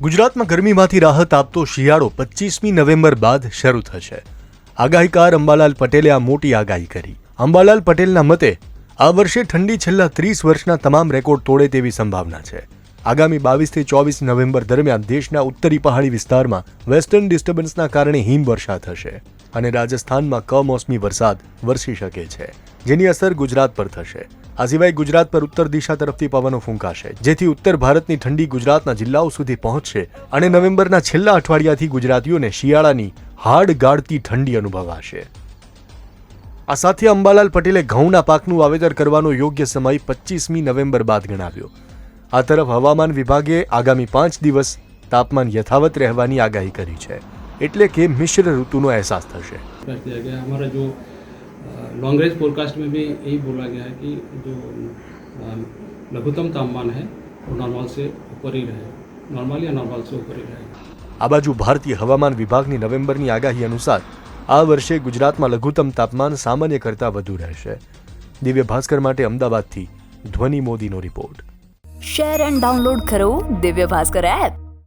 ગુજરાતમાં ગરમીમાંથી રાહત આપતો શિયાળો પચીસમી નવેમ્બર બાદ શરૂ થશે. આગાહીકાર અંબાલાલ પટેલે આ મોટી આગાહી કરી. અંબાલાલ પટેલના મતે, આ વર્ષે ઠંડી છેલ્લા ત્રીસ વર્ષના તમામ રેકોર્ડ તોડે તેવી સંભાવના છે. આગામી બાવીસથી ચોવીસ નવેમ્બર દરમિયાન દેશના ઉત્તરી પહાડી વિસ્તારમાં વેસ્ટર્ન ડિસ્ટર્બન્સના કારણે હિમવર્ષા થશે અને રાજસ્થાનમાં કમોસમી વરસાદ વરસી શકે છે. જેની અસર ગુજરાત પર થશે. આ સિવાય ગુજરાત પર ઉત્તર દિશા તરફથી પવનો ફૂંકાશે, જેથી ઉત્તર ભારતની ઠંડી ગુજરાતના જિલ્લાઓ સુધી પહોંચશે અને નવેમ્બરના છેલ્લા અઠવાડિયાથી ગુજરાતીઓને શિયાળાની હાડ ગાળતી ઠંડી અનુભવાશે. આ સાથે અંબાલાલ પટેલે ઘઉંના પાકનું વાવેતર કરવાનો યોગ્ય સમય પચીસમી નવેમ્બર બાદ ગણાવ્યો. આ તરફ હવામાન વિભાગે આગામી પાંચ દિવસ તાપમાન યથાવત રહેવાની આગાહી કરી છે, એટલે કે મિશ્ર ઋતુનો અહેસાસ થશે. અમારા જો लॉन्ग रेंज फोरकास्ट में भी यही बोला गया है कि जो अ, लघुत्तम तापमान है वो नॉर्मल से ऊपर ही रहे नॉर्मल या नॉर्मल से ऊपर ही रहेगा આ બાજુ ભારતીય હવામાન વિભાગની નવેમ્બરની આગાહી અનુસાર આ વર્ષે ગુજરાતમાં લઘુત્તમ તાપમાન સામાન્ય કરતાં વધુ રહેશે દિવ્ય ભાસ્કર માટે અમદાવાદથી ધ્વનિ મોદીનો રિપોર્ટ શેર એન્ડ ડાઉનલોડ કરો દિવ્ય ભાસ્કર એપ